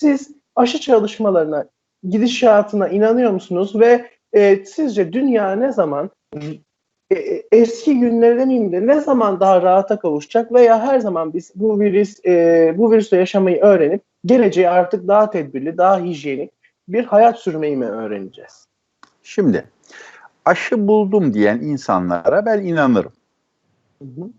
siz aşı çalışmalarına, gidişatına inanıyor musunuz ve e, sizce dünya ne zaman e, e, eski günlere demeyeyim de ne zaman daha rahata kavuşacak veya her zaman biz bu virüs e, bu virüsle yaşamayı öğrenip geleceği artık daha tedbirli, daha hijyenik bir hayat sürmeyi mi öğreneceğiz? Şimdi aşı buldum diyen insanlara ben inanırım. Hı hı.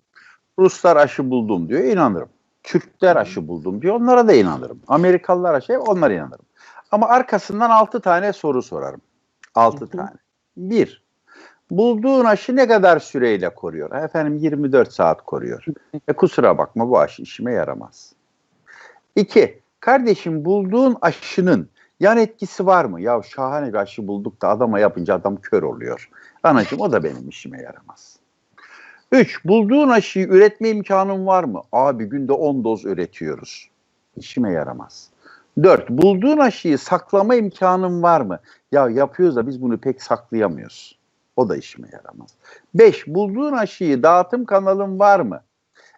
Ruslar aşı buldum diyor, inanırım. Türkler aşı buldum diyor, onlara da inanırım. Amerikalılar aşı, onlara inanırım. Ama arkasından altı tane soru sorarım. Altı tane. Bir, bulduğun aşı ne kadar süreyle koruyor? Efendim 24 saat koruyor. E kusura bakma bu aşı işime yaramaz. İki, kardeşim bulduğun aşının yan etkisi var mı? Ya şahane bir aşı bulduk da adama yapınca adam kör oluyor. Anacığım o da benim işime yaramaz. Üç, bulduğun aşıyı üretme imkanın var mı? Abi günde 10 doz üretiyoruz. İşime yaramaz. Dört, bulduğun aşıyı saklama imkanın var mı? Ya yapıyoruz da biz bunu pek saklayamıyoruz. O da işime yaramaz. Beş, bulduğun aşıyı dağıtım kanalın var mı?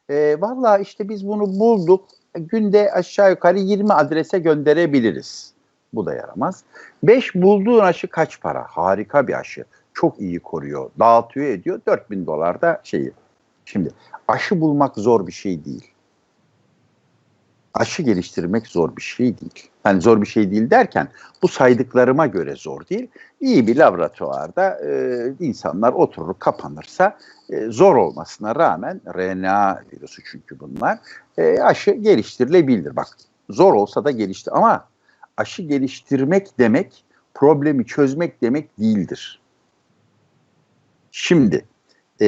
E, Valla işte biz bunu bulduk. Günde aşağı yukarı 20 adrese gönderebiliriz. Bu da yaramaz. Beş, bulduğun aşı kaç para? Harika bir aşı. Çok iyi koruyor. Dağıtıyor ediyor. 4000 dolar da şeyi. Şimdi aşı bulmak zor bir şey değil aşı geliştirmek zor bir şey değil. Yani zor bir şey değil derken bu saydıklarıma göre zor değil. İyi bir laboratuvarda e, insanlar oturur kapanırsa e, zor olmasına rağmen RNA virüsü çünkü bunlar e, aşı geliştirilebilir. Bak zor olsa da gelişti ama aşı geliştirmek demek problemi çözmek demek değildir. Şimdi e,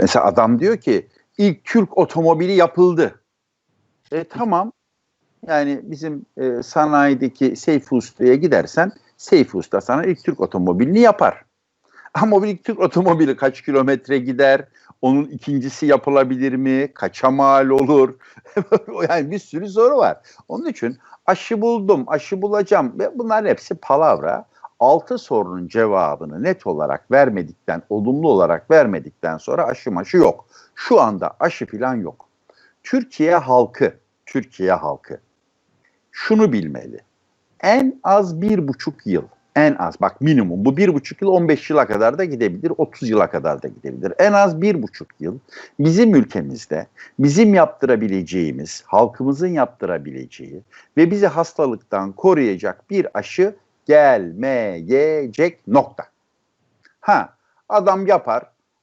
mesela adam diyor ki ilk Türk otomobili yapıldı. E, tamam. Yani bizim e, sanayideki Seyfi Usta'ya gidersen Seyfi Usta sana ilk Türk otomobilini yapar. Ama o ilk Türk otomobili kaç kilometre gider? Onun ikincisi yapılabilir mi? Kaça mal olur? yani bir sürü soru var. Onun için aşı buldum, aşı bulacağım bunların hepsi palavra. Altı sorunun cevabını net olarak vermedikten, olumlu olarak vermedikten sonra aşı maşı yok. Şu anda aşı falan yok. Türkiye halkı Türkiye halkı şunu bilmeli. En az bir buçuk yıl, en az bak minimum bu bir buçuk yıl 15 yıla kadar da gidebilir, 30 yıla kadar da gidebilir. En az bir buçuk yıl bizim ülkemizde bizim yaptırabileceğimiz, halkımızın yaptırabileceği ve bizi hastalıktan koruyacak bir aşı gelmeyecek nokta. Ha adam yapar,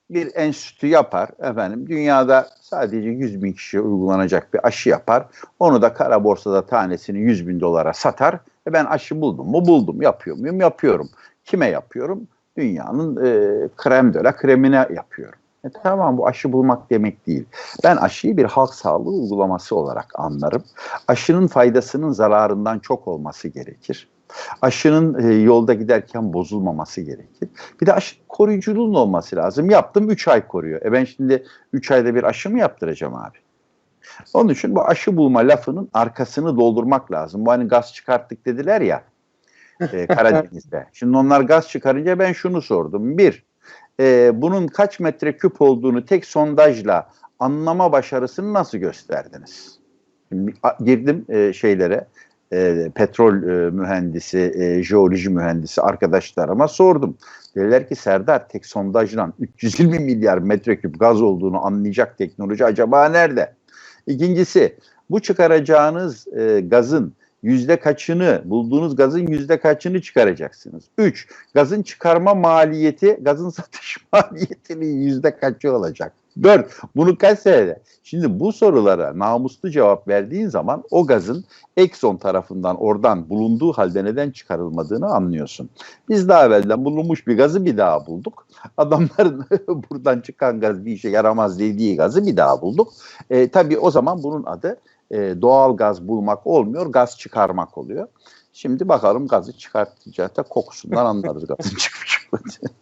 bir enstitü yapar efendim dünyada sadece 100 bin kişiye uygulanacak bir aşı yapar. Onu da kara borsada tanesini 100 bin dolara satar. E ben aşı buldum mu? Buldum. Yapıyor muyum? Yapıyorum. Kime yapıyorum? Dünyanın e, krem de kremine yapıyorum. E tamam bu aşı bulmak demek değil. Ben aşıyı bir halk sağlığı uygulaması olarak anlarım. Aşının faydasının zararından çok olması gerekir. Aşının e, yolda giderken bozulmaması gerekir. Bir de aşı koruyuculuğun olması lazım. Yaptım 3 ay koruyor. E ben şimdi 3 ayda bir aşı mı yaptıracağım abi? Onun için bu aşı bulma lafının arkasını doldurmak lazım. Bu hani gaz çıkarttık dediler ya e, Karadeniz'de. Şimdi onlar gaz çıkarınca ben şunu sordum. Bir, e, bunun kaç metre küp olduğunu tek sondajla anlama başarısını nasıl gösterdiniz? Şimdi, girdim e, şeylere, e, petrol e, mühendisi, e, jeoloji mühendisi arkadaşlarıma sordum. Dediler ki Serdar tek sondajla 320 milyar metreküp gaz olduğunu anlayacak teknoloji acaba nerede? İkincisi bu çıkaracağınız e, gazın yüzde kaçını, bulduğunuz gazın yüzde kaçını çıkaracaksınız? Üç, gazın çıkarma maliyeti, gazın satış maliyetinin yüzde kaçı olacak? Dört, bunu kaç senede? Şimdi bu sorulara namuslu cevap verdiğin zaman o gazın Exxon tarafından oradan bulunduğu halde neden çıkarılmadığını anlıyorsun. Biz daha evvelden bulunmuş bir gazı bir daha bulduk. Adamların buradan çıkan gaz bir işe yaramaz dediği gazı bir daha bulduk. E, tabii o zaman bunun adı e, doğal gaz bulmak olmuyor, gaz çıkarmak oluyor. Şimdi bakalım gazı çıkartacak da kokusundan anlarız gazın çıkıp çıkmadığını.